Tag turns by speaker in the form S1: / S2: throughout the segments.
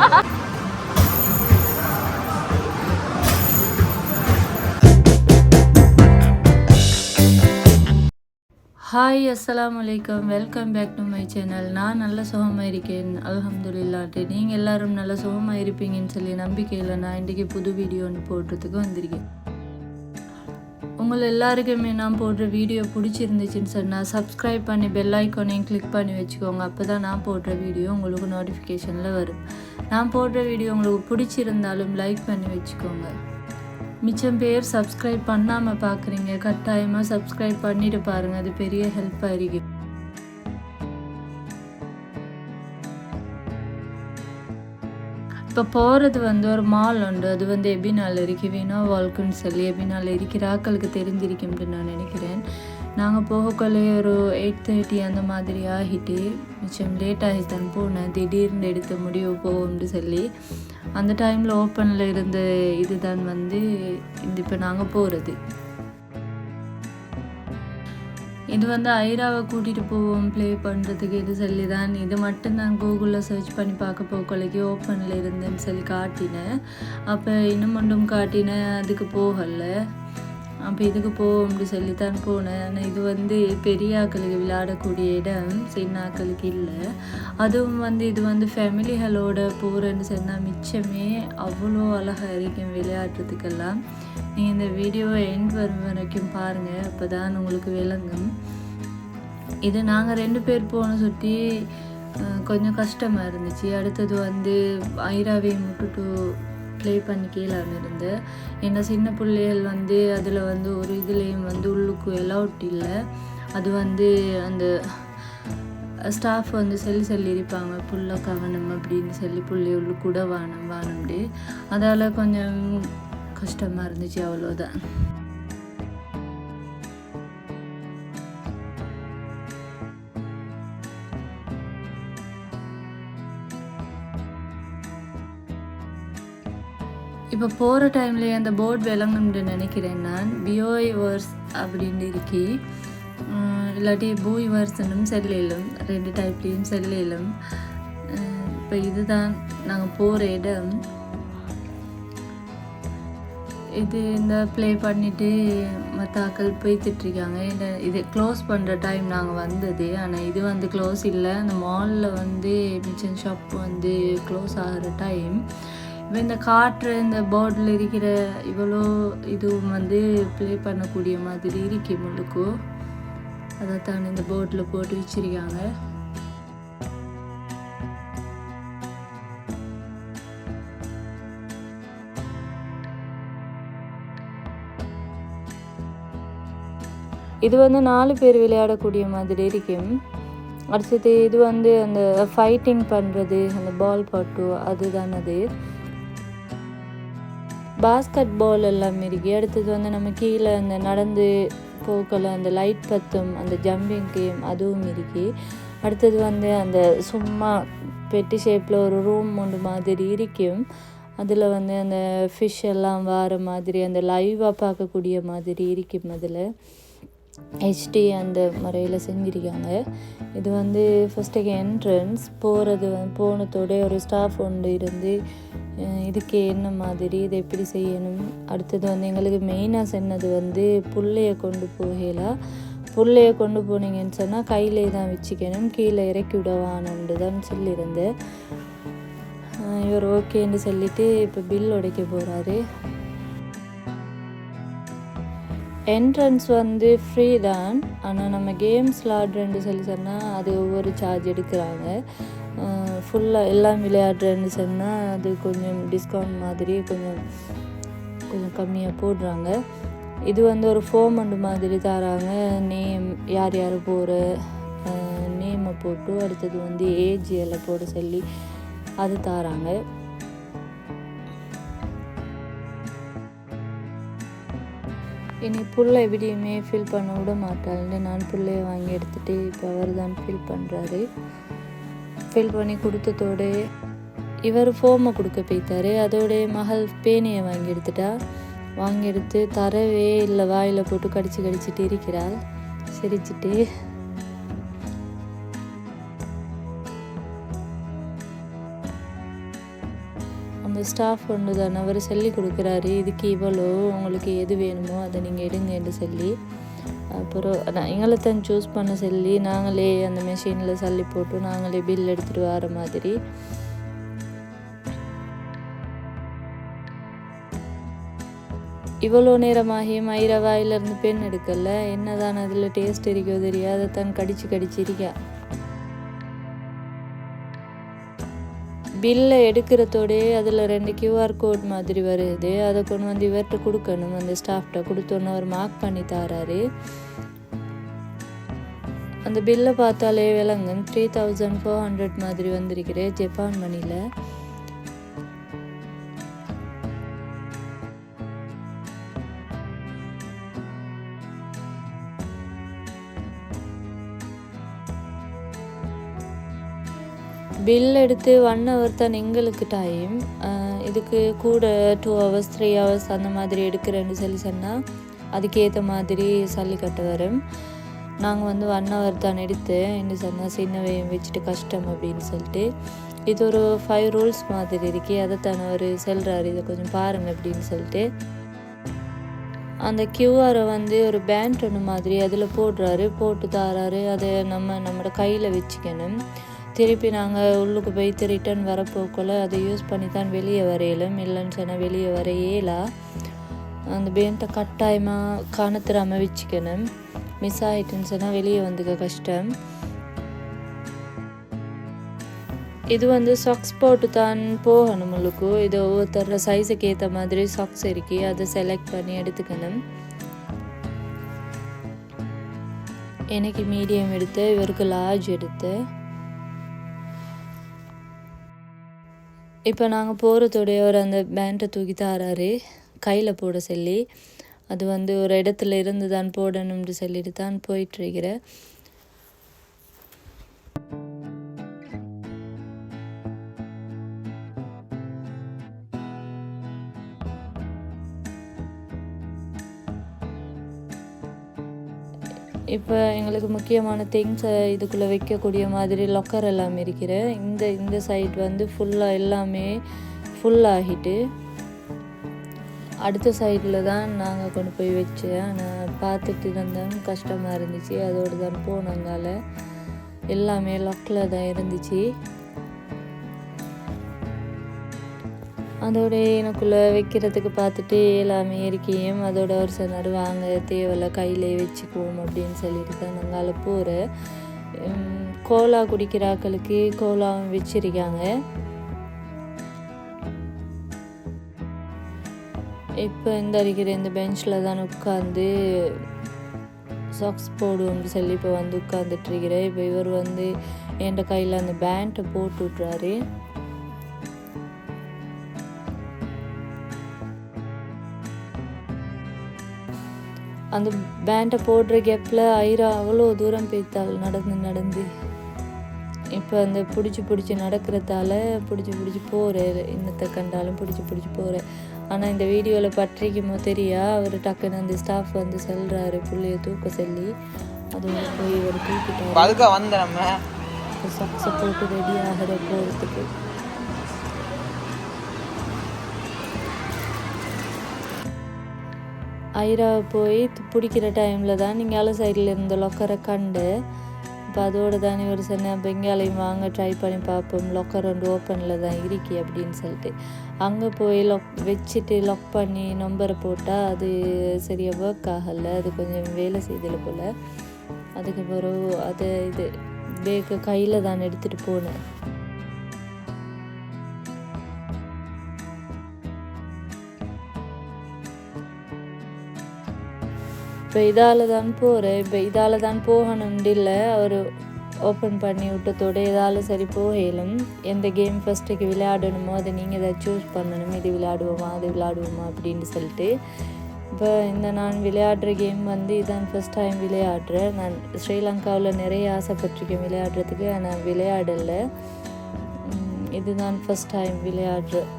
S1: Hi அஸ்லாம் வலைக்கம் welcome back to my channel நான் நல்ல சுகமாக இருக்கேன். அல்ஹம்துலில்லாட்டு நீங்கள் எல்லோரும் நல்ல சுகமாக இருப்பீங்கன்னு சொல்லி நம்பிக்கையில் நான் இன்றைக்கி புது வீடியோ ஒன்று போடுறதுக்கு வந்திருக்கேன். உங்களை எல்லாருக்குமே நான் போடுற வீடியோ பிடிச்சிருந்துச்சின்னு சொன்னால் சப்ஸ்கிரைப் பண்ணி பெல் ஐக்கானையும் கிளிக் பண்ணி வச்சுக்கோங்க. அப்போ தான் நான் போடுற வீடியோ உங்களுக்கு நோட்டிஃபிகேஷனில் வரும். நான் போடுற வீடியோ உங்களுக்கு பிடிச்சிருந்தாலும் லைக் பண்ணி வச்சுக்கோங்க. மிச்சம் பேர் சப்ஸ்கிரைப் பண்ணாமல் பார்க்குறீங்க கட்டாயமாக சப்ஸ்கிரைப் பண்ணிட்டு பாருங்கள் அது பெரிய ஹெல்ப்பாக இருக்குது இப்போ போகிறது வந்து ஒரு மால் உண்டு. அது வந்து எபினால் இருக்கு வீணா வால்க்குன்னு சொல்லி எபினால் இருக்கிற ஆக்களுக்கு தெரிஞ்சிருக்கும்னு நான் நினைக்கிறேன். நாங்கள் போகக்குள்ளே ஒரு எயிட் தேர்ட்டி அந்த மாதிரி ஆகிட்டு மிச்சம் லேட் ஆகித்தான் போனேன். திடீர்னு எடுத்த முடிவு போகும்னு சொல்லி. அந்த டைமில் ஓப்பனில் இருந்த இதுதான் வந்து இந்த இப்போ நாங்கள் போகிறது இது வந்து ஐராவை கூட்டிகிட்டு போவோம் ப்ளே பண்ணுறதுக்கு இது சொல்லி தான் இது மட்டும் நான் கூகுளில் சர்ச் பண்ணி பார்க்க போக்கலைக்கு ஓப்பனில் இருந்தேன்னு சொல்லி காட்டினேன். அப்போ இன்னும் மட்டும் காட்டினேன் அதுக்கு போகலை. அப்போ இதுக்கு போவோம்னு சொல்லி தான் போனேன். ஆனால் இது வந்து பெரிய ஆக்களுக்கு விளையாடக்கூடிய இடம் சின்ன ஆக்களுக்கு இல்லை. அதுவும் வந்து இது வந்து ஃபேமிலிகளோட போகிறேன்னு சொன்னால் மிச்சமே அவ்வளோ அழகாக இருக்கும் விளையாடுறதுக்கெல்லாம். நீங்கள் இந்த வீடியோவை எண்ட் வரும் வரைக்கும் பாருங்கள் அப்போ தான் உங்களுக்கு விளங்கும். இது நாங்கள் ரெண்டு பேர் போன சுற்றி கொஞ்சம் கஷ்டமாக இருந்துச்சு. அடுத்தது வந்து ஐராவை விட்டுட்டு ப்ளே பண்ணி கீழே இருந்து ஏன்னா சின்ன பிள்ளைகள் வந்து அதில் வந்து ஒரு இதுலேயும் வந்து உள்ளுக்கு எலவுட் இல்லை. அது வந்து அந்த ஸ்டாஃப் வந்து சொல்லி சொல்லி இருப்பாங்க புள்ள கவனம் அப்படின்னு சொல்லி புள்ளி உள்ள கூட வானம் வானம்டி அதால் கொஞ்சம் கஷ்டமாக இருந்துச்சு அவ்வளோதான் இப்போ போகிற டைம்லேயே அந்த போர்டு விளங்கணும்னு நினைக்கிறேன் நான். பியோய் வேர்ஸ் அப்படின்னு இருக்கி இல்லாட்டி பூய் வேர்ஸ்னும் செல்லிலும் ரெண்டு டைப்லேயும் செல்லிலும். இப்போ இதுதான் நாங்கள் போகிற இடம். இது இந்த ப்ளே பண்ணிவிட்டு மற்ற ஆக்கள் போய்த்துட்ருக்காங்க இந்த இது க்ளோஸ் பண்ணுற டைம் நாங்கள் வந்தது. ஆனால் இது வந்து க்ளோஸ் இல்லை. அந்த மாலில் வந்து மிச்சன் ஷாப் வந்து க்ளோஸ் ஆகிற டைம் இந்த காற்று இந்த போர்டில் இருக்கிற இவ்வளோ இதுவும் வந்து ப்ளே பண்ணக்கூடிய மாதிரி இருக்கு முழுக்கோ அதை தான் இந்த போர்டில் போட்டு வச்சிருக்காங்க. இது வந்து நாலு பேர் விளையாடக்கூடிய மாதிரி இருக்கும் அடுத்தது இது வந்து அந்த ஃபைட்டிங் பண்ணுறது அந்த பால் பட்டு அதுதான் அது பாஸ்கெட் பால் எல்லாம் இருக்குது அடுத்தது வந்து நம்ம கீழே அந்த நடந்து போக்கில் அந்த லைட் பத்தும் அந்த ஜம்பிங் கேம் அதுவும் இருக்குது அடுத்தது வந்து அந்த சும்மா பெட்டி ஷேப்பில் ஒரு ரூம் ஒன்று மாதிரி இருக்கும். அதில் வந்து அந்த ஃபிஷ் எல்லாம் வார மாதிரி அந்த லைவாக பார்க்கக்கூடிய மாதிரி இருக்கும் அதில். ஹெச்டி அந்த முறையில் செஞ்சுருக்காங்க. இது வந்து ஃபஸ்ட்டு என்ட்ரன்ஸ் போகிறது வந்து போனதோட ஒரு ஸ்டாஃப் ஒன்று இருந்து இதுக்கு என்ன மாதிரி இதை எப்படி செய்யணும்? அடுத்தது வந்து எங்களுக்கு மெயினாக சொன்னது வந்து புள்ளைய கொண்டு போகலாம் புள்ளைய கொண்டு போனீங்கன்னு சொன்னால் கையிலே தான் வச்சுக்கணும் கீழே இறக்கி விடவானுண்டு தான் சொல்லியிருந்தேன். இவர் ஓகேன்னு சொல்லிவிட்டு இப்போ பில் உடைக்க போகிறாரு என்ட்ரன்ஸ் வந்து ஃப்ரீ தான். ஆனால் நம்ம கேம்ஸ் ஆடுறேன்னு சொல்லி சொன்னால் அது ஒவ்வொரு சார்ஜ் எடுக்கிறாங்க. ஃபுல்லாக எல்லாம் விளையாடுறேன்னு சொன்னால் அது கொஞ்சம் டிஸ்கவுண்ட் மாதிரி கொஞ்சம் கொஞ்சம் கம்மியாக போடுறாங்க. இது வந்து ஒரு ஃபோமண்ட் மாதிரி தராங்க. நேம் யார் யார் போகிற நேமை போட்டு அடுத்தது வந்து ஏஜ் எல்லாம் போட சொல்லி அது தராங்க. இனி புள்ள எப்படியுமே ஃபில் பண்ண விட மாட்டாள்னு நான் புள்ளைய வாங்கி எடுத்துகிட்டு இப்போ அவர் தான் ஃபீல் பண்ணுறாரு ஃபில் பண்ணி கொடுத்ததோட இவர் ஃபோமை கொடுக்க போய்த்தாரு அதோட மகள் பேனையை வாங்கி எடுத்துட்டா. வாங்கி எடுத்து தரவே இல்லை வாயில் போட்டு கடிச்சு கடிச்சிட்டு இருக்கிறாள். சிரிச்சிட்டு அந்த ஸ்டாஃப் ஒன்று தானே அவர் சொல்லி கொடுக்குறாரு. இதுக்கு இவ்வளோ உங்களுக்கு எது வேணுமோ அதை நீங்கள் எடுங்கன்னு சொல்லி அப்புறம் நான் எங்களை தான் சூஸ் பண்ண சொல்லி நாங்களே அந்த மெஷினில் சல்லி போட்டு நாங்களே பில் எடுத்துகிட்டு வர மாதிரி. இவ்வளோ நேரமாகியும் ஐரா வாயிலிருந்து பெண் எடுக்கல. என்னதான் அதில் டேஸ்ட் இருக்கோ தெரியாது. தான் கடிச்சு கடிச்சு இருக்கா. பில்லை எடுக்கிறதோடே அதில் ரெண்டு கியூஆர் கோட் மாதிரி வருது. அதை கொண்டு வந்து இவர்கிட்ட கொடுக்கணும். அந்த ஸ்டாஃப்கிட்ட கொடுத்தோன்னு அவர் மார்க் பண்ணி தராரு. அந்த பில்லை பார்த்தாலே விலங்கும் த்ரீ தௌசண்ட் ஃபோர் ஹண்ட்ரட் மாதிரி வந்திருக்கிறேன் ஜப்பான் மணியில் பில் எடுத்து ஒன் ஹவர் தான் எங்களுக்கு டைம் இதுக்கு கூட டூ ஹவர்ஸ் த்ரீ ஹவர்ஸ் அந்த மாதிரி எடுக்கிறேன்னு சொல்லி சொன்னால் அதுக்கேற்ற மாதிரி சல்லி கட்ட வரும் நாங்கள் வந்து ஒன் ஹவர் தான் எடுத்து என்ன சொன்னால் சின்னவையும் வச்சுட்டு கஷ்டம் அப்படின்னு சொல்லிட்டு இது ஒரு ஃபைவ் ரூல்ஸ் மாதிரி இருக்கு அதை தானே அவர் செல்றாரு. இதை கொஞ்சம் பாருங்கள் அப்படின்னு சொல்லிட்டு. அந்த கியூஆரை வந்து ஒரு பேண்ட் ஒன்று மாதிரி அதில் போடுறாரு போட்டு தாராரு அதை நம்ம நம்மளோட கையில் வச்சுக்கணும். திருப்பி நாங்கள் உள்ளுக்கு போயிட்டு ரிட்டர்ன் வரப்போக்குள்ள அதை யூஸ் பண்ணி தான் வெளியே வரையலும். இல்லைன்னு சொன்னால் வெளியே வரையலா அந்த பேண்ட்டை கட்டாயமாக காணத்துறாமல் வச்சுக்கணும். மிஸ் ஆகிட்டுன்னு சொன்னால் வெளியே வந்துக்க கஷ்டம். இது வந்து சாக்ஸ் போட்டு தான் போகணும் உள்ளுக்கு. இது ஒவ்வொருத்தர சைஸுக்கு ஏற்ற மாதிரி சாக்ஸ் இருக்கு. அதை செலக்ட் பண்ணி எடுத்துக்கணும். எனக்கு மீடியம் எடுத்து இவருக்கு லார்ஜ் எடுத்து. இப்போ நாங்கள் போகிறதோடைய ஒரு அந்த பேண்ட்டை தூக்கி தாராரு கையில் போட சொல்லி அது வந்து ஒரு இடத்துல இருந்து தான் போடணும்னு சொல்லிட்டு தான் போயிட்டுருக்கிறேன் இப்போ எங்களுக்கு முக்கியமான திங்ஸை இதுக்குள்ளே வைக்கக்கூடிய மாதிரி லொக்கர் எல்லாம் இருக்கிற இந்த இந்த சைட் வந்து ஃபுல்லாக எல்லாமே ஃபுல் ஆகிட்டு அடுத்த சைடில் தான் நாங்கள் கொண்டு போய் வச்சேன் ஆனால் பார்த்துட்டு இருந்தேன் கஷ்டமாக இருந்துச்சு. அதோடு தான் போனங்கால எல்லாமே லொக்கில் தான் இருந்துச்சு. அதோட எனக்குள்ளே வைக்கிறதுக்கு பார்த்துட்டு எல்லாமே இருக்கையும் அதோட ஒரு சொன்னார் வாங்க தேவையில்ல கையிலே வச்சுக்குவோம் அப்படின்னு சொல்லிட்டு தான் நாங்கள் போகிறேன் கோலா குடிக்கிறாக்களுக்கு கோலாவும் வச்சிருக்காங்க. இப்போ இந்த இருக்கிற இந்த பெஞ்சில் தான் உட்காந்து சாக்ஸ் போடுவோம்னு சொல்லி இப்போ வந்து உட்காந்துட்டு இருக்கிறேன். இப்போ இவர் வந்து என் கையில் அந்த பேண்ட்டை போட்டு விட்றாரு அந்த பேண்டை போடுற கேப்பில் ஐரா அவ்வளோ தூரம் போய்த்தாள் நடந்து நடந்து. இப்போ அந்த பிடிச்சி பிடிச்சி நடக்கிறதால பிடிச்சி பிடிச்சி போகிறேன் இன்னத்தை கண்டாலும் பிடிச்சி பிடிச்சி போகிறேன் ஆனால் இந்த வீடியோவில் பற்றிக்குமோ தெரியா? அவர் டக்குன்னு அந்த ஸ்டாஃப் வந்து செல்றாரு பிள்ளைய தூக்க சொல்லி அது போய் இவர் தூக்கிட்டாரு.
S2: அதுக்காக வந்த நம்ம.
S1: சாக்ஸை போட்டு ரெடி ஆகிற போகிறதுக்கு ஐராவை போய் பிடிக்கிற டைமில் தான் நீங்கள் சைடில் இருந்த லொக்கரை கண்டு இப்போ அதோடு தானே ஒரு சொன்ன பெங்காலையும் வாங்க ட்ரை பண்ணி பார்ப்போம். லொக்கர் ஒன்று ஓப்பனில் தான் இருக்கி அப்படின்னு சொல்லிட்டு. அங்கே போய் லொக் வச்சுட்டு லொக் பண்ணி நம்பரை போட்டால் அது சரியாக ஒர்க் ஆகலை. அது கொஞ்சம் வேலை செய்தல போல். அதுக்கப்புறம் அதை இது பேக்கு கையில் தான் எடுத்துகிட்டு போனேன். இப்போ இதால் தான் போகிறேன் இப்போ இதால் தான் போகணும்னு இல்லை. அவர் ஓப்பன் பண்ணி விட்டதோட இதால் சரி போகலும். எந்த கேம் ஃபஸ்ட்டுக்கு விளையாடணுமோ அதை நீங்கள் எதாவது சூஸ் பண்ணணும். இது விளையாடுவோமா அது விளையாடுவோமா அப்படின்னு சொல்லிட்டு. இப்போ இந்த நான் விளையாடுற கேம் வந்து இதான் ஃபஸ்ட் டைம் விளையாடுறேன். நான் ஸ்ரீலங்காவில் நிறைய ஆசைப்பட்டிருக்கேன் விளையாடுறதுக்கு. ஆனால் விளையாடலை. இதுதான் ஃபஸ்ட் டைம் விளையாடுறேன்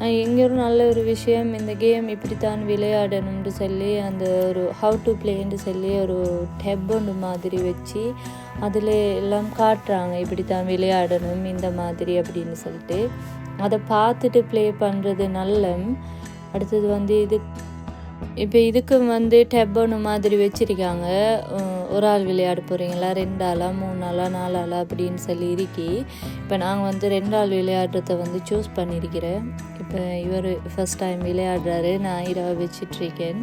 S1: இங்கே ஒரு நல்ல ஒரு விஷயம் இந்த கேம் இப்படித்தான் விளையாடணும்னு சொல்லி அந்த ஒரு ஹவு டு பிளேன்னு சொல்லி ஒரு டெப் ஒன்று மாதிரி வச்சு அதில் எல்லாம் காட்டுறாங்க இப்படி தான் விளையாடணும் இந்த மாதிரி அப்படின்னு சொல்லிட்டு. அதை பார்த்துட்டு ப்ளே பண்ணுறது நல்ல அடுத்தது வந்து இது இப்போ இதுக்கு வந்து டெப்பனு மாதிரி வச்சுருக்காங்க. ஒரு ஆள் விளையாட போகிறீங்களா ரெண்டு ஆளா மூணு ஆளா நாலு ஆளா அப்படின்னு சொல்லி இருக்கி இப்போ நாங்கள் வந்து ரெண்டு ஆள் விளையாடுறத வந்து சூஸ் பண்ணியிருக்கிறேன் இவர் ஃபஸ்ட் டைம் விளையாடுறாரு. நான் இரவு வச்சிட்ருக்கேன்.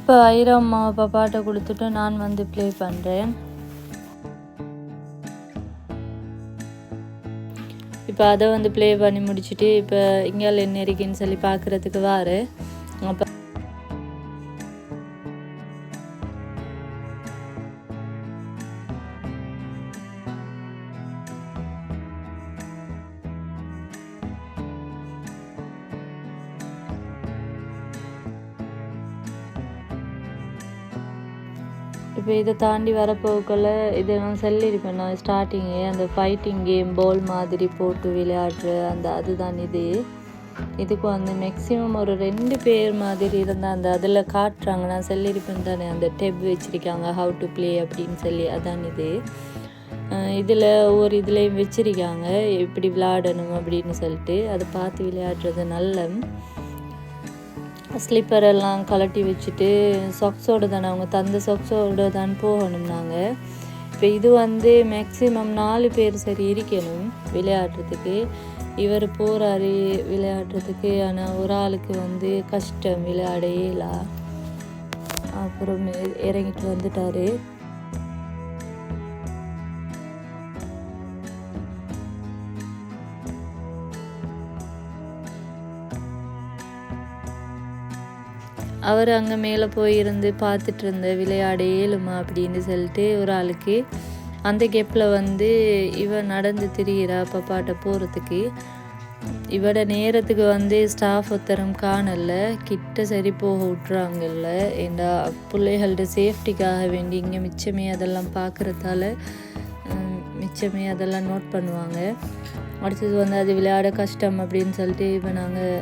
S1: இப்போ ஐரோ அம்மா பாப்பாட்ட கொடுத்துட்டு நான் வந்து ப்ளே பண்ணுறேன் இப்போ அதை வந்து ப்ளே பண்ணி முடிச்சுட்டு இப்போ இங்கே என்ன இருக்குன்னு சொல்லி பார்க்குறதுக்கு வாரு. இதை தாண்டி வரப்போக்குள்ள இதை நான் சொல்லியிருப்பேன் நான். ஸ்டார்டிங்கே அந்த ஃபைட்டிங் கேம் பால் மாதிரி போட்டு விளையாடுற அந்த அதுதான் இது. இதுக்கு வந்து மேக்ஸிமம் ஒரு ரெண்டு பேர் மாதிரி இருந்தால் அந்த அதில் காட்டுறாங்க. நான் சொல்லியிருப்பேன் தானே அந்த டெப் வச்சுருக்காங்க ஹவு டு ப்ளே அப்படின்னு சொல்லி. அதான் இது. இதில் ஒவ்வொரு இதுலேயும் வச்சுருக்காங்க. எப்படி விளையாடணும் அப்படின்னு சொல்லிட்டு. அதை பார்த்து விளையாடுறது நல்ல ஸ்லிப்பர் எல்லாம் கலட்டி வச்சுட்டு சாக்ஸோடு தானே அவங்க தந்த சாக்ஸோடு தான் போகணும் நாங்கள் இப்போ இது வந்து மேக்ஸிமம் நாலு பேர் சரி இருக்கணும் விளையாடுறதுக்கு. இவர் போகிறாரு விளையாடுறதுக்கு ஆனால் ஒரு ஆளுக்கு வந்து கஷ்டம் விளையாடையலா அப்புறம் இறங்கிட்டு வந்துட்டார். அவர் அங்கே மேலே போயிருந்து பார்த்துட்டு இருந்த விளையாட ஏழுமா அப்படின்னு சொல்லிட்டு ஒரு ஆளுக்கு அந்த கேப்பில் வந்து இவன் நடந்து திரியிறா பப்பாட்ட போகிறதுக்கு இவட நேரத்துக்கு வந்து ஸ்டாஃப் ஒத்தரம் காணல. கிட்ட சரி போக விட்றாங்கல்ல ஏண்டா பிள்ளைகளோட சேஃப்டிக்காக வேண்டி இங்கே மிச்சமே அதெல்லாம் பார்க்குறதால மிச்சமே அதெல்லாம் நோட் பண்ணுவாங்க. அடுத்தது வந்து அது விளையாட கஷ்டம் அப்படின்னு சொல்லிட்டு இப்போ நாங்கள்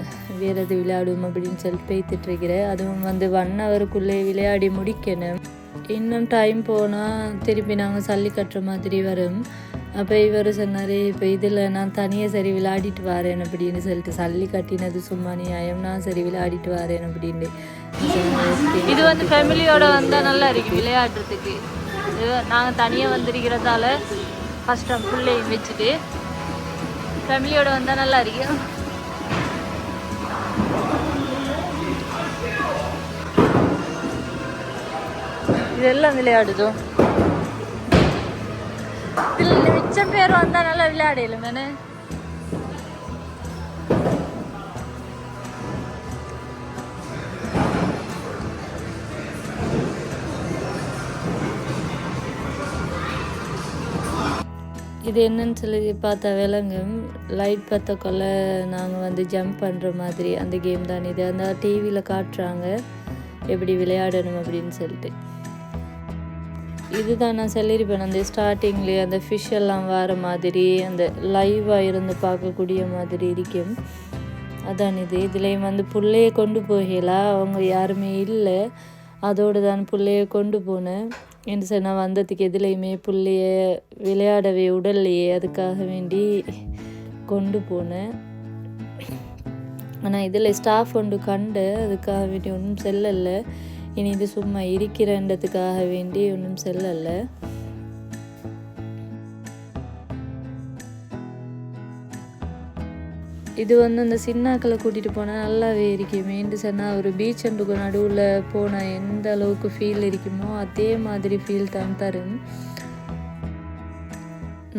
S1: வேறு எது விளையாடுவோம் அப்படின்னு சொல்லிட்டு பேத்துட்ருக்கிறேன் அதுவும் வந்து ஒன் ஹவருக்குள்ளே விளையாடி முடிக்கணும். இன்னும் டைம் போனால் திருப்பி நாங்கள் சல்லி கட்டுற மாதிரி வரும். அப்போ இவர் சொன்னார் இப்போ இதில் நான் தனியாக சரி விளையாடிட்டு வரேன் அப்படின்னு சொல்லிட்டு சல்லி கட்டினது சும்மா நியாயம் நான் சரி விளையாடிட்டு வரேன் அப்படின்னு இது வந்து ஃபேமிலியோட வந்தால் நல்லா இருக்கு விளையாடுறதுக்கு. நாங்கள் தனியாக வந்திருக்கிறதால கஷ்டம் பிள்ளையும் வச்சுட்டு ஃபேமிலியோட வந்தால் நல்லா இருக்கும். இதெல்லாம் விளையாடுதோ? இதில் மிச்சம் பேர் வந்தால் நல்லா விளையாடல இது என்னன்னு சொல்லி பார்த்தா விலங்கும் லைட் பார்த்த கொள்ள நாங்கள் வந்து ஜம்ப் பண்ணுற மாதிரி அந்த கேம் தான். இது அந்த டிவியில் காட்டுறாங்க. எப்படி விளையாடணும் அப்படின்னு சொல்லிட்டு. இதுதான் நான் சொல்லியிருப்பேன். அந்த ஸ்டார்டிங்லேயே அந்த ஃபிஷ் எல்லாம் வர மாதிரி அந்த லைவாக இருந்து பார்க்கக்கூடிய மாதிரி இருக்கும். அதான் இது. இதுலேயும் வந்து பிள்ளைய கொண்டு போகலாம் அவங்க யாருமே இல்லை. அதோடு தான் பிள்ளைய கொண்டு போனேன். என்று சொன்னால் வந்ததுக்கு எதுலேயுமே பிள்ளைய விளையாடவே உடல்லையே அதுக்காக வேண்டி கொண்டு போனேன். ஆனால் இதில் ஸ்டாஃப் ஒன்று கண்டு அதுக்காக வேண்டி ஒன்றும் செல்லலை. இனி இது சும்மா இருக்கிறன்றதுக்காக வேண்டி ஒன்றும் செல்லலை. இது வந்து அந்த சின்னாக்களை கூட்டிகிட்டு போனால் நல்லாவே இருக்கும். இருக்குமேன்ட்டு சொன்னால் ஒரு பீச் அண்டுக்கு நடுவில் போனால் எந்த அளவுக்கு ஃபீல் இருக்குமோ அதே மாதிரி ஃபீல் தான் தரும்.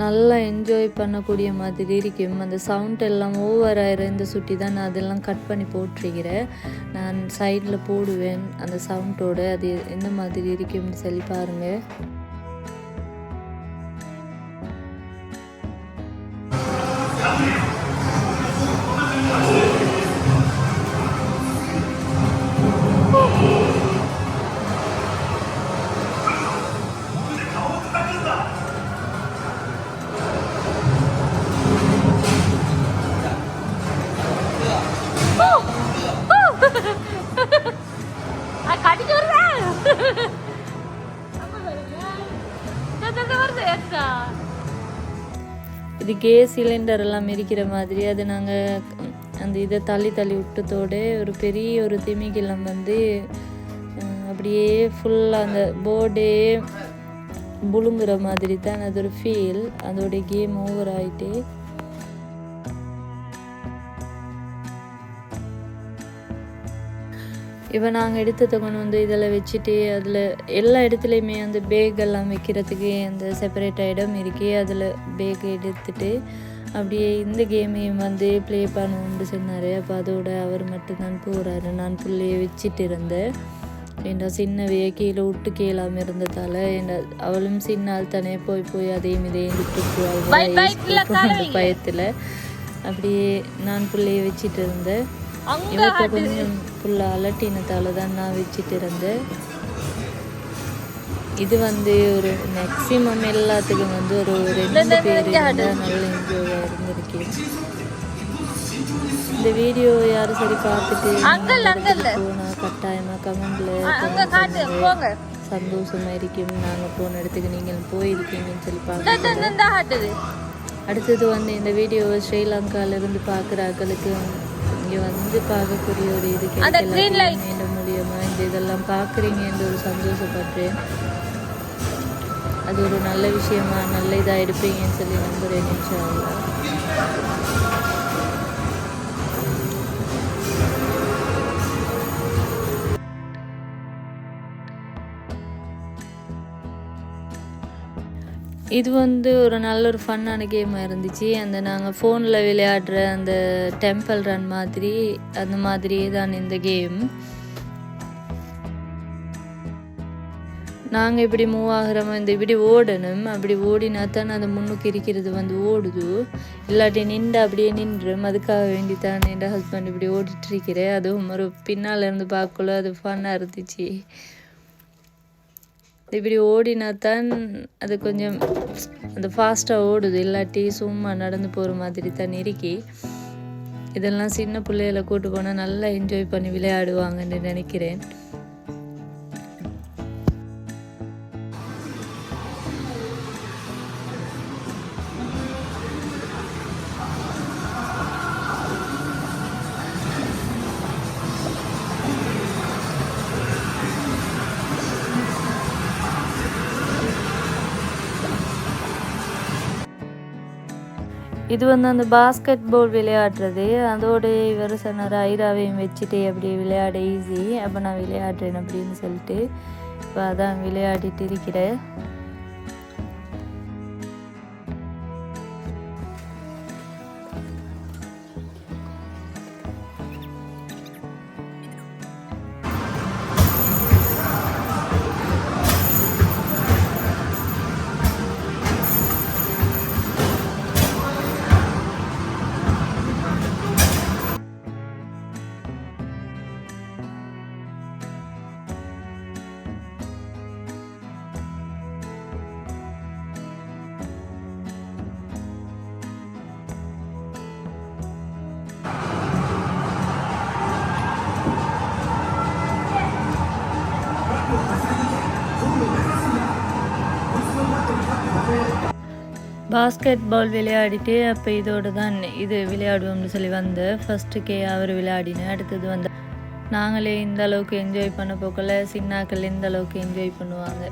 S1: நல்லா என்ஜாய் பண்ணக்கூடிய மாதிரி இருக்கும். அந்த சவுண்ட் எல்லாம் ஓவர் ஆயிரம் இந்த சுட்டி தான் நான் அதெல்லாம் கட் பண்ணி போட்டிருக்கிறேன். நான் சைடில் போடுவேன் அந்த சவுண்டோடு அது எந்த மாதிரி இருக்கும்னு சொல்லி பாருங்கள் கேஸ் சிலிண்டர் எல்லாம் இருக்கிற மாதிரி அது நாங்கள் அந்த இதை தள்ளி தள்ளி விட்டதோடு ஒரு பெரிய ஒரு திமிங்கிலம் வந்து அப்படியே ஃபுல்லாக அந்த போர்டே புழுங்குற மாதிரி தான் அது ஒரு ஃபீல் அதோட கேம் ஓவர் ஆயிட்டு இப்போ நாங்கள் எடுத்ததை கொண்டு வந்து இதில் வச்சுட்டு அதில் எல்லா இடத்துலையுமே அந்த பேக் எல்லாம் வைக்கிறதுக்கு அந்த செப்பரேட்டாக இடம் இருக்கே அதில் பேக் எடுத்துட்டு அப்படியே இந்த கேமையும் வந்து ப்ளே பண்ணுவோம்னு சொன்னார். அப்போ அதோட அவர் மட்டும்தான் போகிறாரு நான் புள்ளைய வச்சுட்டு இருந்தேன். ஏண்டா சின்னவைய கீழே விட்டு கேளாமல் இருந்ததால் ஏண்டா அவளும் சின்ன ஆள் தானே போய் போய் அதையும் இதையும் விட்டு பயத்தில் அப்படியே நான் பிள்ளைய வச்சுட்டு இருந்தேன். இவத்த கொஞ்சம் ஃபுல்லாக அலட்டினத்தால தான் நான் வச்சுட்டு இருந்தேன். இது வந்து ஒரு மேக்ஸிமம் எல்லாத்துக்கும் வந்து ஒரு ரெண்டு பேர் நல்ல என்ஜாயாக இருந்திருக்கு இந்த வீடியோ யாரும் சரி பார்த்துட்டு போனா கட்டாயமாக கமெண்ட்ல சந்தோஷமா இருக்கும். நாங்கள் போன இடத்துக்கு நீங்கள் போயிருக்கீங்கன்னு சொல்லி பார்க்க அடுத்தது வந்து இந்த வீடியோவை ஸ்ரீலங்கால இருந்து பார்க்குறாக்களுக்கு இங்கே வந்து பார்க்கக்கூடிய ஒரு இது இந்த மூலியமா இந்த இதெல்லாம் பார்க்குறீங்கன்ற ஒரு சந்தோஷப்படுறேன் அது ஒரு நல்ல விஷயமா நல்ல இதாக எடுப்பீங்கன்னு சொல்லி நம்புறேன் இன்ஷா இது வந்து ஒரு நல்ல ஒரு ஃபன்னான கேமாக இருந்துச்சு. அந்த நாங்கள் ஃபோனில் விளையாடுற அந்த டெம்பிள் ரன் மாதிரி அந்த மாதிரியே தான் இந்த கேம் நாங்கள் இப்படி மூவ் ஆகிறோமோ இந்த இப்படி ஓடணும். அப்படி ஓடினா தான் அந்த முன்னுக்கு இருக்கிறது வந்து ஓடுது. இல்லாட்டி நின்று அப்படியே நின்றும். அதுக்காக வேண்டி தான் என் ஹஸ்பண்ட் இப்படி ஓடிட்டுருக்கிறேன் அதுவும் ஒரு பின்னால் இருந்து பார்க்கல அது ஃபன்னாக இருந்துச்சு. இப்படி ஓடினா தான் அது கொஞ்சம் அந்த ஃபாஸ்ட்டாக ஓடுது. இல்லாட்டி சும்மா நடந்து போகிற மாதிரி தான் இருக்கி. இதெல்லாம் சின்ன பிள்ளைகளை கூட்டு போனால் நல்லா என்ஜாய் பண்ணி விளையாடுவாங்கன்னு நினைக்கிறேன். இது வந்து அந்த பாஸ்கெட் பால் விளையாடுறது. அதோட இவர் சொன்னார் ஐராவையும் வச்சுட்டு அப்படி விளையாட ஈஸி அப்போ நான் விளையாடுறேன் அப்படின்னு சொல்லிட்டு. இப்போ அதான் விளையாடிட்டு இருக்கிறேன். பாஸ்கெட் பால் விளையாடிட்டு அப்போ இதோடு தான் இது விளையாடுவோம்னு சொல்லி வந்து ஃபஸ்ட்டுக்கே அவர் விளையாடினேன் அடுத்தது வந்து நாங்களே இந்த அளவுக்கு என்ஜாய் பண்ண போக்கல சின்னாக்கள் இந்த அளவுக்கு என்ஜாய் பண்ணுவாங்க.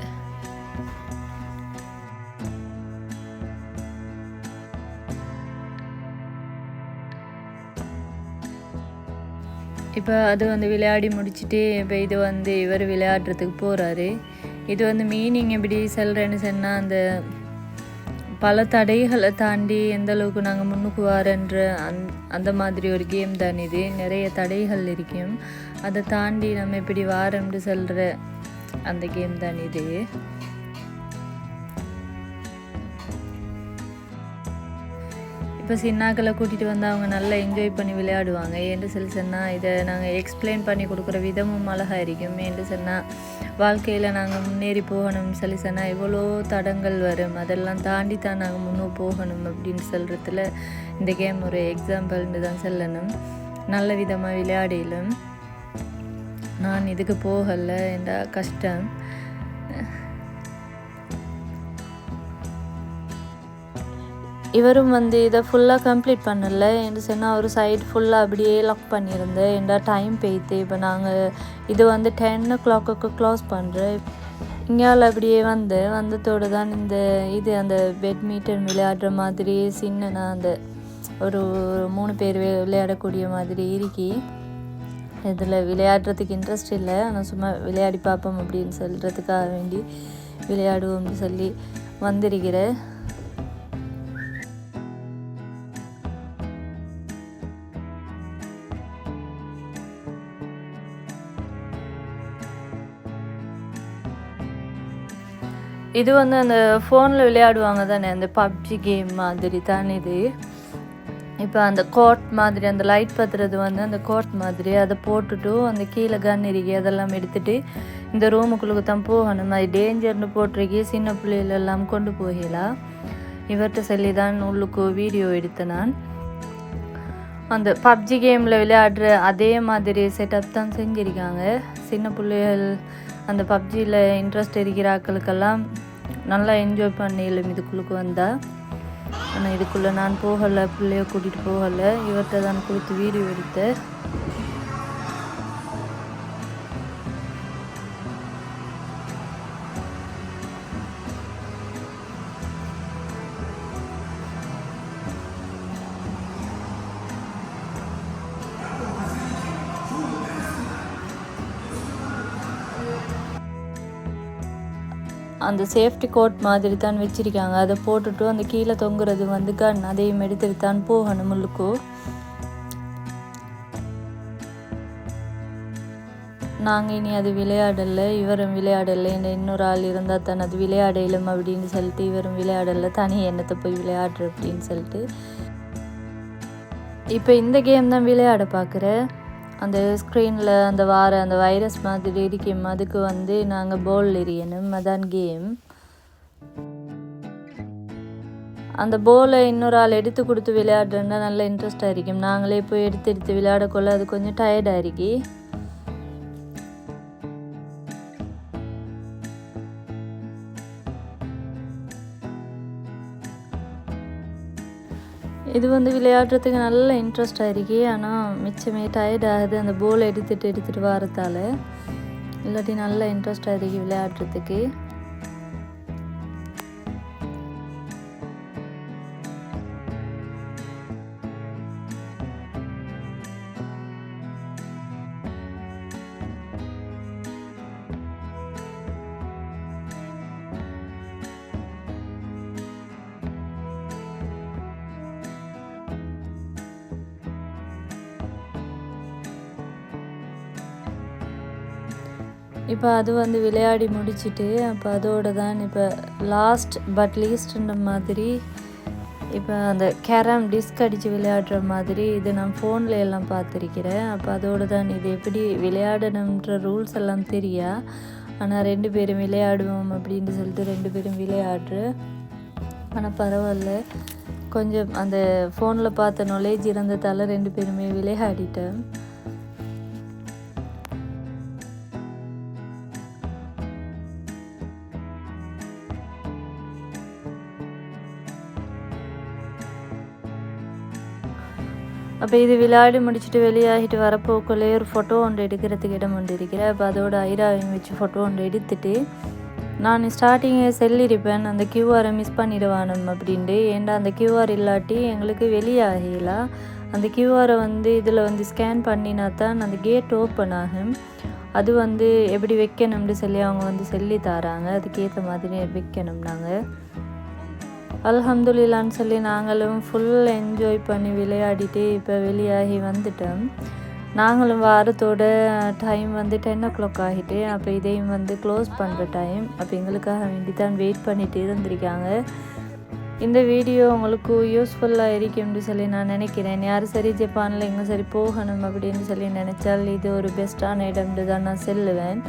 S1: இப்போ அது வந்து விளையாடி முடிச்சுட்டு இப்போ இது வந்து இவர் விளையாடுறதுக்கு போகிறாரு இது வந்து மீனிங் எப்படி சொல்கிறேன்னு சொன்னால் அந்த பல தடைகளை தாண்டி எந்த அளவுக்கு நாங்கள் முன்னுக்கு வரன்ற அந் அந்த மாதிரி ஒரு கேம் தான் இது. நிறைய தடைகள் இருக்கும். அதை தாண்டி நம்ம இப்படி வாரம்னு சொல்கிற அந்த கேம் தான் இது. இப்போ சின்னாக்களை கூட்டிகிட்டு வந்து அவங்க நல்லா என்ஜாய் பண்ணி விளையாடுவாங்க. ஏன்னு சொல்லி சொன்னால் இதை நாங்கள் எக்ஸ்பிளைன் பண்ணி கொடுக்குற விதமும் அழகாக இருக்கும். ஏன்னு சொன்னால் வாழ்க்கையில் நாங்கள் முன்னேறி போகணும்னு சொல்லி சொன்னால் எவ்வளோ தடங்கள் வரும். அதெல்லாம் தாண்டி தான் நாங்கள் முன்னே போகணும் அப்படின்னு சொல்கிறதுல இந்த கேம் ஒரு எக்ஸாம்பிள்னு தான் சொல்லணும். நல்ல விதமாக விளையாடிலும். நான் இதுக்கு போகலை என்ற கஷ்டம். இவரும் வந்து இதை ஃபுல்லாக கம்ப்ளீட் பண்ணலை. என்று சொன்னால் ஒரு சைடு ஃபுல்லாக அப்படியே லாக் பண்ணியிருந்தேன். ஏண்டா டைம் பெய்த்து இப்போ நாங்கள் இது வந்து டென் ஓ கிளாக்கு க்ளோஸ் பண்ணுறேன் இங்கால அப்படியே வந்து வந்ததோடு தான் இந்த இது அந்த பெட் மீட்டர் விளையாடுற மாதிரி சின்ன அந்த ஒரு மூணு பேர் விளையாடக்கூடிய மாதிரி இருக்கி. இதில் விளையாடுறதுக்கு இன்ட்ரெஸ்ட் இல்லை. ஆனால் சும்மா விளையாடி பார்ப்போம் அப்படின்னு சொல்கிறதுக்காக வேண்டி விளையாடுவோம்னு சொல்லி வந்திருக்கிறேன் இது வந்து அந்த ஃபோனில் விளையாடுவாங்க தானே அந்த பப்ஜி கேம் மாதிரி தானே இது? இப்போ அந்த கோட் மாதிரி அந்த லைட் பத்துறது வந்து அந்த கோட் மாதிரி அதை போட்டுட்டு அந்த கீழே கன் இருக்கி அதெல்லாம் எடுத்துட்டு இந்த ரூமுக்குள்ளுக்கு தான் போகணும். அது டேஞ்சர்னு போட்டிருக்கி சின்ன பிள்ளைகளெல்லாம் கொண்டு போகலாம் இவர்கிட்ட சொல்லி தான் உள்ளுக்கு வீடியோ எடுத்தேன் நான். அந்த பப்ஜி கேமில் விளையாடுற அதே மாதிரி செட்டப் தான் செஞ்சுருக்காங்க. சின்ன பிள்ளைகள் அந்த பப்ஜியில் இன்ட்ரெஸ்ட் இருக்கிற ஆக்களுக்கெல்லாம் நல்லா என்ஜாய் பண்ணிடலாம் இதுக்குள்ளுக்கு வந்தால் ஆனால் இதுக்குள்ளே நான் போகலை பிள்ளைய கூட்டிகிட்டு போகலை. இவர்கிட்ட தான் கொடுத்து வீடியோ எடுத்தேன். அந்த சேஃப்டி கோட் மாதிரி தான் வச்சிருக்காங்க. அதை போட்டுட்டு அந்த கீழே தொங்குறது வந்து கன் அதையும் எடுத்துட்டு தான் போகணும் முள்ளுக்கு நாங்கள் இனி அது விளையாடலை. இவரும் விளையாடலை. இன்னொரு ஆள் இருந்தால் தான் அது விளையாடலும் அப்படின்னு சொல்லிட்டு இவரும் விளையாடலை. தனி எண்ணத்தை போய் விளையாடுற அப்படின்னு சொல்லிட்டு. இப்போ இந்த கேம் தான் விளையாட பார்க்குறேன் அந்த ஸ்க்ரீனில் அந்த வார அந்த வைரஸ் மாதிரி இருக்கும். அதுக்கு வந்து நாங்கள் போல் எரியணும். அதான் கேம் அந்த போலை இன்னொரு ஆள் எடுத்து கொடுத்து விளையாடுறேன்னா நல்ல இன்ட்ரெஸ்டாக இருக்கும். நாங்களே போய் எடுத்து எடுத்து விளையாடக்குள்ள அது கொஞ்சம் டயர்டாக இருக்கி. இது வந்து விளையாடுறதுக்கு நல்ல இன்ட்ரெஸ்டாக இருக்கு. ஆனால் மிச்சமே டயர்ட் ஆகுது. அந்த போல் எடுத்துகிட்டு எடுத்துகிட்டு வரத்தால். இல்லாட்டி நல்ல இன்ட்ரெஸ்டாக இருக்கு விளையாடுறதுக்கு. இப்போ அது வந்து விளையாடி முடிச்சிட்டு அப்போ அதோட தான் இப்போ லாஸ்ட் பட் லீஸ்ட்ன்ற மாதிரி இப்போ அந்த கேரம் டிஸ்க் அடித்து விளையாடுற மாதிரி இது நான் ஃபோனில் எல்லாம் பார்த்துருக்கிறேன். அப்போ அதோடு தான் இது எப்படி விளையாடணுன்ற ரூல்ஸ் எல்லாம் தெரியா? ஆனால் ரெண்டு பேரும் விளையாடுவோம் அப்படின்னு சொல்லிட்டு ரெண்டு பேரும் விளையாடுற. ஆனால் பரவாயில்ல. கொஞ்சம் அந்த ஃபோனில் பார்த்த நாலேஜ் இருந்ததால் ரெண்டு பேருமே விளையாடிட்டேன். அப்போ இது விளையாடி முடிச்சுட்டு வெளியாகிட்டு வரப்போக்குள்ளே ஒரு ஃபோட்டோ ஒன்று எடுக்கிறதுக்கு இடம் ஒன்று இருக்கிறேன் அப்போ அதோட ஐராவையும் வச்சு ஃபோட்டோ ஒன்று எடுத்துட்டு நான் ஸ்டார்டிங்கே செல்லிருப்பேன். அந்த கியூஆரை மிஸ் பண்ணிடுவானும் அப்படின்ட்டு. ஏன்டா அந்த கியூஆர் இல்லாட்டி எங்களுக்கு வெளியாகல. அந்த கியூஆரை வந்து இதில் வந்து ஸ்கேன் பண்ணினா தான் அந்த கேட் ஓப்பன் ஆகும். அது வந்து எப்படி வைக்கணும்னு சொல்லி அவங்க வந்து சொல்லி தராங்க. அதுக்கேற்ற மாதிரி வைக்கணும் நாங்கள் அல்ஹம்துலில்லான்னு சொல்லி நாங்களும் ஃபுல் என்ஜாய் பண்ணி விளையாடிட்டு இப்போ வெளியாகி வந்துட்டோம். நாங்களும் வாரத்தோட டைம் வந்து டென் ஓ கிளாக் ஆகிட்டு அப்போ இதையும் வந்து க்ளோஸ் பண்ணுற டைம் அப்போ எங்களுக்காக வேண்டி தான் வெயிட் பண்ணிட்டு இருந்திருக்காங்க. இந்த வீடியோ உங்களுக்கு யூஸ்ஃபுல்லாக இருக்கும்னு சொல்லி நான் நினைக்கிறேன். யார் சரி ஜப்பானில் எங்கே சரி போகணும் அப்படின்னு சொல்லி நினச்சால் இது ஒரு பெஸ்ட்டான இடம்னு தான் நான் செல்லுவேன்.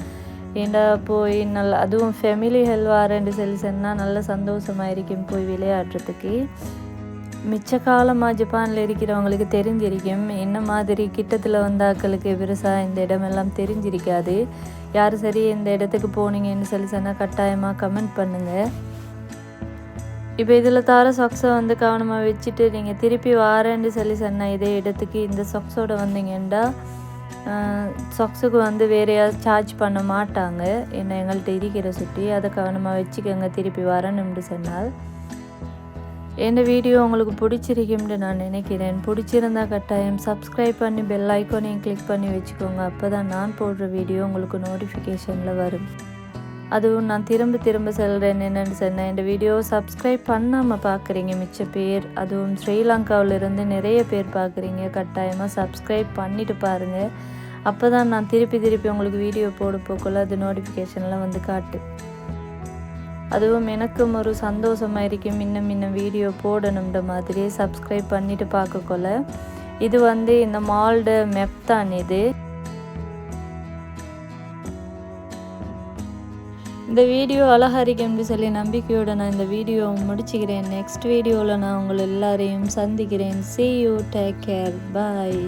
S1: ஏண்டா போய் நல்லா அதுவும் ஃபெமிலி ஹெல்வாரண்டு சொல்லி சொன்னால் நல்ல சந்தோஷமாக இருக்கும் போய் விளையாடுறதுக்கு. மிச்ச காலமாக ஜப்பானில் இருக்கிறவங்களுக்கு தெரிஞ்சிருக்கும். என்ன மாதிரி கிட்டத்தில் வந்தாக்களுக்கு பெருசாக இந்த இடமெல்லாம் தெரிஞ்சிருக்காது. யார் சரி இந்த இடத்துக்கு போனீங்கன்னு சொல்லி சொன்னால் கட்டாயமாக கமெண்ட் பண்ணுங்கள் இப்போ இதில் தர சொக்ஸை வந்து கவனமாக வச்சுட்டு நீங்கள் திருப்பி வாரேன்னு சொல்லி சொன்னால் இதே இடத்துக்கு இந்த சொக்ஸோடு வந்தீங்கன்னா சாக்ஸுக்கு வந்து வேறையாக சார்ஜ் பண்ண மாட்டாங்க. என்ன எங்கள்கிட்ட இருக்கிற சுற்றி அதை கவனமாக வச்சுக்கோங்க. திருப்பி வரணும்னு சொன்னால். எந்த வீடியோ உங்களுக்கு பிடிச்சிருக்கும்னு நான் நினைக்கிறேன். பிடிச்சிருந்தா கட்டாயம் சப்ஸ்கிரைப் பண்ணி பெல் ஐக்கோனையும் கிளிக் பண்ணி வச்சுக்கோங்க. அப்போ தான் நான் போடுற வீடியோ உங்களுக்கு நோட்டிஃபிகேஷனில் வரும். அதுவும் நான் திரும்ப திரும்ப சொல்கிறேன் என்னென்னு சொன்னேன் இந்த வீடியோ சப்ஸ்கிரைப் பண்ணாமல் பார்க்குறீங்க மிச்ச பேர். அதுவும் ஸ்ரீலங்காவிலிருந்து நிறைய பேர் பார்க்குறீங்க கட்டாயமாக சப்ஸ்கிரைப் பண்ணிட்டு பாருங்கள் அப்போ தான் நான் திருப்பி திருப்பி உங்களுக்கு வீடியோ போட போக்குள்ள அது நோட்டிஃபிகேஷன்லாம் வந்து காட்டு. அதுவும் எனக்கும் ஒரு சந்தோஷமாக இருக்கும் இன்னும் இன்னும் வீடியோ போடணுன்ற மாதிரியே சப்ஸ்கிரைப் பண்ணிட்டு பார்க்கக்குள்ள இது வந்து இந்த மால்ட மெப் தான் இது. இந்த வீடியோ அழகா சொல்லி நம்பிக்கையோட நான் இந்த வீடியோவை முடிச்சுக்கிறேன். நெக்ஸ்ட் வீடியோவில் நான் உங்களை எல்லாரையும் சந்திக்கிறேன். See you take care bye